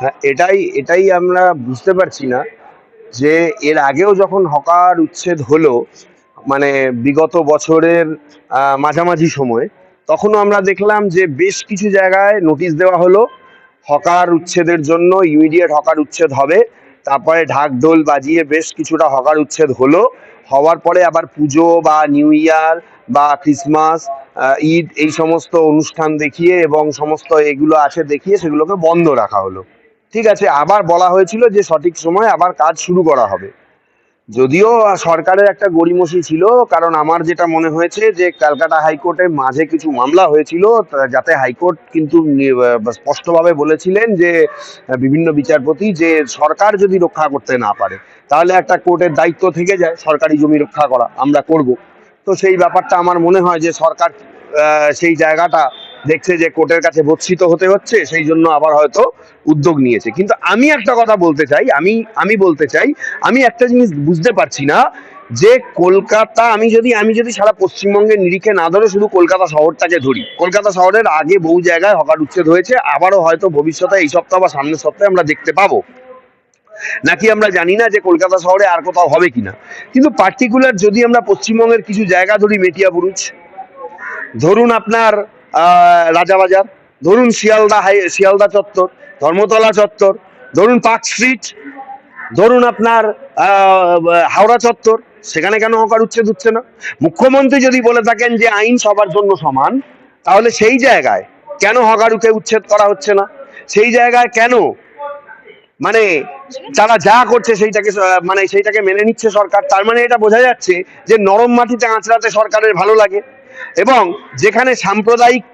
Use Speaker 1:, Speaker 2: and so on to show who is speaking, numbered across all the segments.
Speaker 1: হ্যাঁ এটাই এটাই আমরা বুঝতে পারছি না যে এর আগেও যখন হকার উচ্ছেদ হলো মানে বিগত বছরের মাঝামাঝি সময়, তখনও আমরা দেখলাম যে বেশ কিছু জায়গায় নোটিশ দেওয়া হলো, হকার উচ্ছেদের জন্য ইমিডিয়েট হকার উচ্ছেদ হবে, তারপরে ঢাক ঢোল বাজিয়ে বেশ কিছুটা হকার উচ্ছেদ হলো, হওয়ার পরে আবার পুজো বা নিউ ইয়ার বা ক্রিসমাস ঈদ, এই সমস্ত অনুষ্ঠান দেখিয়ে এবং সমস্ত এগুলো আছে দেখিয়ে সেগুলোকে বন্ধ রাখা হলো। ঠিক আছে, আবার বলা হয়েছিল যে সঠিক সময় আবার কাজ শুরু করা হবে। যদিও সরকারের একটা গড়িমসি ছিল, কারণ আমার যেটা মনে হয়েছে যে ক্যালকাটা হাইকোর্টে মাঝে কিছু মামলা হয়েছিল যাতে হাইকোর্ট কিন্তু স্পষ্টভাবে বলেছিলেন যে বিভিন্ন বিচারপতি যে সরকার যদি রক্ষা করতে না পারে, তাহলে একটা কোর্টের দায়িত্ব থেকে যায় সরকারি জমি রক্ষা করা, আমরা করব। তো সেই ব্যাপারটা আমার মনে হয় যে সরকার সেই জায়গাটা দেখছে যে কোর্টের কাছে বর্ষিত হতে হচ্ছে, সেই জন্য আবার হয়তো উদ্যোগ নিয়েছে। কিন্তু আমি একটা কথা বলতে চাই, আমি আমি বলতে চাই, আমি একটা জিনিস বুঝতে পারছি না যে কলকাতা, আমি যদি আমি যদি সারা পশ্চিমবঙ্গের নিরিখে না ধরে শুধু কলকাতা শহরটাকে ধরি। কলকাতা শহরের আগে বহু জায়গায় হকার উচ্ছেদ হয়েছে, আবারও হয়তো ভবিষ্যতে এই সপ্তাহ বা সামনের সপ্তাহে আমরা দেখতে পাবো। নাকি আমরা জানি না যে কলকাতা শহরে আর কোথাও হবে কিনা। কিন্তু পার্টিকুলার যদি আমরা পশ্চিমবঙ্গের কিছু জায়গা ধরি, মেটিয়া, বুরুজ ধরুন আপনার রাজাবাজার, ধরুন শিয়ালদা হাই, শিয়ালদা চত্বর, ধর্মতলা চত্বর, ধরুন পার্ক স্ট্রিট, ধরুন আপনার হাওড়া চত্বর, সেখানে কেন হকার উচ্ছেদ হচ্ছে না? মুখ্যমন্ত্রী যদি বলে থাকেন যে আইন সবার জন্য সমান, তাহলে সেই জায়গায় কেন হকারুকে উচ্ছেদ করা হচ্ছে না? সেই জায়গায় কেন? মানে তারা যা করছে সেইটাকে মানে সেইটাকে মেনে নিচ্ছে সরকার, তার মানে এটা বোঝা যাচ্ছে যে নরম মাটিতে আঁচড়াতে সরকারের ভালো লাগে। এবং যেখানে সাম্প্রদায়িক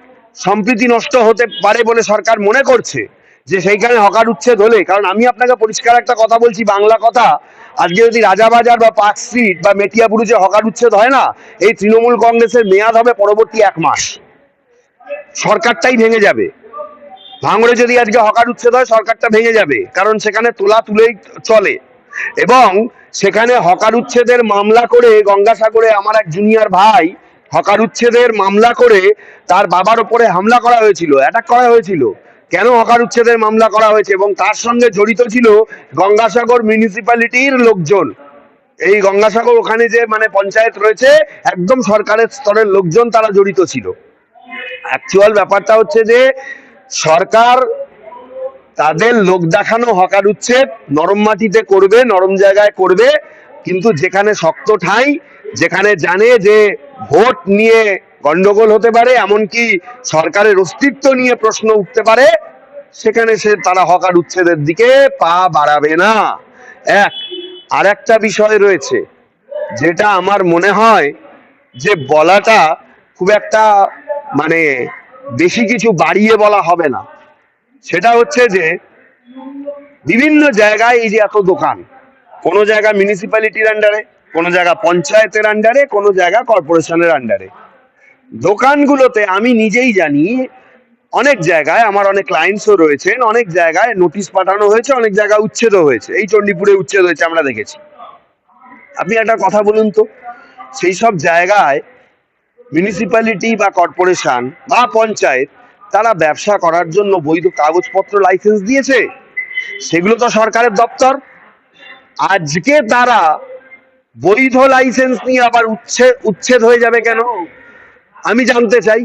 Speaker 1: সম্প্রীতি নষ্ট হতে পারে বলে সরকার মনে করছে, যে সেইখানে হকার উচ্ছেদ হলে, কারণ আমি আপনাকে পরিষ্কার একটা কথা বলছি, বাংলা কথা, আজকে যদি রাজাবাজার বা পার্ক স্ট্রিট বা মেটিয়াপুরুজে হকার উচ্ছেদ হয় না, এই তৃণমূল কংগ্রেসের মেয়াদ হবে পরবর্তী এক মাস। সরকারটাই ভেঙে যাবে। ভাঙড়ে যদি আজকে হকার উচ্ছেদ হয়, সরকারটা ভেঙে যাবে, কারণ সেখানে তোলা তুলেই চলে। এবং সেখানে হকার উচ্ছেদের মামলা করে গঙ্গাসাগরে আমার এক জুনিয়র ভাই হকার উচ্ছেদের মামলা করে তার বাবার উপরে হামলা করা হয়েছিল অ্যাটাক করা হয়েছিল। কেন হকার উচ্ছেদের মামলা করা হয়েছে এবং তার সঙ্গে জড়িত ছিল গঙ্গাসাগর মিউনিসিপ্যালিটির লোকজন? এই গঙ্গাসাগর ওখানে যে মানে পঞ্চায়েত রয়েছে, একদম সরকারের স্তরের লোকজন তারা জড়িত ছিল। অ্যাকচুয়াল ব্যাপারটা হচ্ছে যে, সরকার তাদের লোক দেখানো হকার উচ্ছেদ নরম মাটিতে করবে, নরম জায়গায় করবে, কিন্তু যেখানে শক্ত ঠাঁই যেখানে জানে যে ভোট নিয়ে গন্ডগোল হতে পারে, এমনকি সরকারের অস্তিত্ব নিয়ে প্রশ্ন উঠতে পারে, সেখানে সে তারা হকার উচ্ছেদের দিকে পা বাড়াবে না। এক আর একটা বিষয় রয়েছে, যেটা আমার মনে হয় যে বলাটা খুব একটা মানে বেশি কিছু বাড়িয়ে বলা হবে না। সেটা হচ্ছে যে বিভিন্ন জায়গায় এই যে এত দোকান, কোনো জায়গা মিউনিসিপ্যালিটির আন্ডারে কোনো জায়গা পঞ্চায়েতের আন্ডারে কোনো জায়গা কর্পোরেশনের আন্ডারে দোকানগুলোতে আমি নিজেই জানি, অনেক জায়গায় আমার অনেক ক্লায়েন্টসও রয়েছেন, অনেক জায়গায় নোটিশ পাঠানো হয়েছে, অনেক জায়গায় উচ্ছেদও হয়েছে। এই চণ্ডীপুরে উচ্ছেদ হয়েছে, আমরা দেখেছি। আপনি একটা কথা বলুন তো, সেই সব জায়গায় মিউনিসিপ্যালিটি বা কর্পোরেশন বা পঞ্চায়েত, তারা ব্যবসা করার জন্য বৈধ কাগজপত্র লাইসেন্স দিয়েছে? সেগুলো তো সরকারের দপ্তর। আজকে তারা বৈধ লাইসেন্স নিয়ে আবার উচ্ছেদ উচ্ছেদ হয়ে যাবে কেন? আমি জানতে চাই।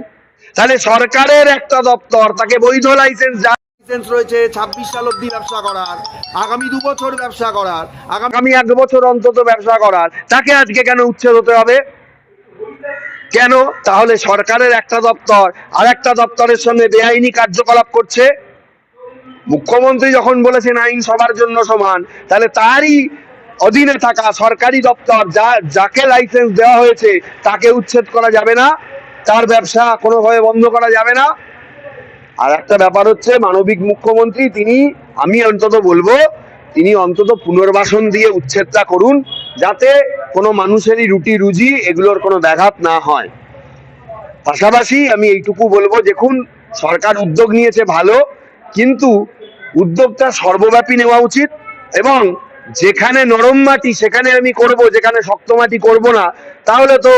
Speaker 1: তাহলে সরকারের একটা দপ্তর তাকে বৈধ লাইসেন্স লাইসেন্স রয়েছে ছাব্বিশ সাল অব্দি ব্যবসা করার আগামী দু বছর ব্যবসা করার আগামী এক বছর অন্তত ব্যবসা করার তাকে আজকে কেন উচ্ছেদ হতে হবে? কেন? তাহলে সরকারের একটা দপ্তর আর একটা দপ্তরের সঙ্গে বেআইনি কার্যকলাপ করছে। মুখ্যমন্ত্রী যখন বলেছেন আইন সবার জন্য সমান তাহলে তারই অধীনে থাকা সরকারি দপ্তর যা, যাকে লাইসেন্স দেওয়া হয়েছে, তাকে উচ্ছেদ করা যাবে না, তার ব্যবসা কোনোভাবে বন্ধ করা যাবে না। আর একটা ব্যাপার হচ্ছে, মানবিক মুখ্যমন্ত্রী, তিনি, আমি অন্তত বলব, তিনি অন্তত পুনর্বাসন দিয়ে উচ্ছেদটা করুন, যাতে কোনো মানুষেরই রুটি রুজি এগুলোর কোনো ব্যাঘাত না হয়। পাশাপাশি আমি এইটুকু বলব, দেখুন, সরকার উদ্যোগ নিয়েছে ভালো, কিন্তু উদ্যোগটা সর্বব্যাপী নেওয়া উচিত এবং যেখানে নরম মাটি সেখানে আমি করব যেখানে শক্ত মাটি করব না তাহলে তো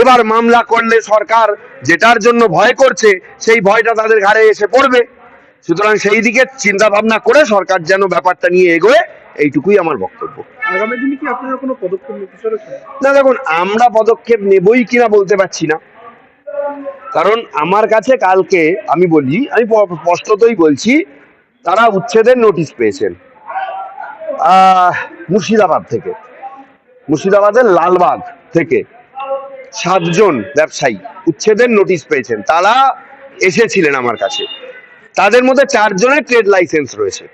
Speaker 1: এবার মামলা করলে সরকার যেটার জন্য ভয় করছে সেই ভয়টা তাদের ঘাড়ে এসে পড়বে। সুতরাং সেই দিকে চিন্তা ভাবনা করে সরকার যেন ব্যাপারটা নিয়ে এগোয় এইটুকুই আমার বক্তব্য।
Speaker 2: আগামী দিনে কি আপনারা কোনো পদক্ষেপ
Speaker 1: না দেখুন আমরা পদক্ষেপ নেবই কিনা বলতে পারছি না। কারণ আমার কাছে কালকে আমি বলি আমি স্পষ্টতই বলছি তারা উচ্ছেদের নোটিশ পেয়েছেন। মুর্শিদাবাদ থেকে। মুর্শিদাবাদের লালবাগ থেকে সাতজন ব্যবসায়ী উচ্ছেদের নোটিশ পেয়েছেন। তারা এসেছিলেন আমার কাছে। তাদের মধ্যে চারজনের ট্রেড লাইসেন্স রয়েছে।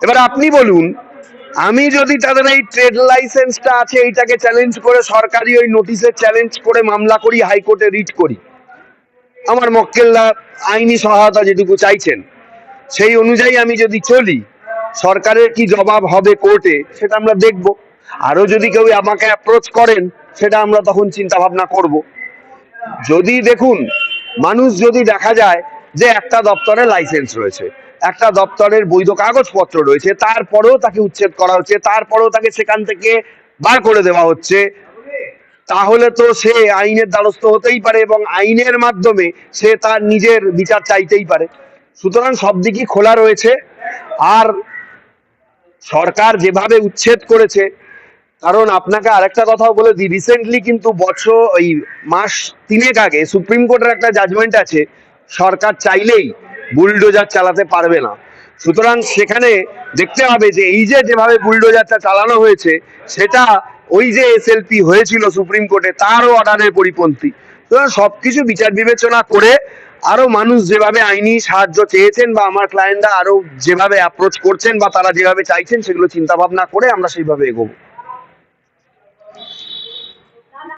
Speaker 1: এবার আপনি বলুন, আমি যদি তাদের এই ট্রেড লাইসেন্সটা আছে, এইটাকে চ্যালেঞ্জ করে সরকারি ওই নোটিশে চ্যালেঞ্জ করে মামলা করি, হাইকোর্টে রিট করি, আমার মক্কেলরা আইনি সহায়তা যেটুকু চাইছেন, সেই অনুযায়ী আমি যদি চলি সরকারের কি জবাব হবে কোর্টে, সেটা আমরা দেখব। আরও যদি কেউ আমাকে অ্যাপ্রোচ করেন, সেটা আমরা তখন চিন্তা ভাবনা করব। যদি দেখুন, মানুষ যদি দেখা যায় যে একটা দপ্তরে লাইসেন্স রয়েছে, একটা দপ্তরের বৈধ কাগজপত্র রয়েছে, তারপরেও তাকে উচ্ছেদ করা হচ্ছে, তারপরেও তাকে সেখান থেকে বার করে দেওয়া হচ্ছে, তাহলে তো সে আইনের দ্বারস্থ হতেই পারে এবং আইনের মাধ্যমে সে তার নিজের বিচার চাইতেই পারে। সুতরাং সব দিকই খোলা রয়েছে। আর সরকার যেভাবে উচ্ছেদ করেছে, কারণ আপনাকে আরেকটা কথাও বলে দিই রিসেন্টলি কিন্তু বছর, ওই মাস তিনেক আগে সুপ্রিম কোর্টের একটা জাজমেন্ট আছে, সরকার চাইলেই বুলডোজার চালাতে পারবে না। সুতরাং সেখানে দেখতে হবে যে এই যে যেভাবে বুলডোজারটা চালানো হয়েছে, সেটা ওই যে এসএলপি হয়েছিল সুপ্রিম কোর্টে তারও অর্ডারের পরিপন্থী। সুতরাং সবকিছু বিচার বিবেচনা করে আরও মানুষ যেভাবে আইনি সাহায্য চেয়েছেন বা আমার ক্লায়েন্টরা আরও যেভাবে অ্যাপ্রোচ করছেন বা তারা যেভাবে চাইছেন, সেগুলো চিন্তা ভাবনা করে আমরা সেইভাবে এগোবো।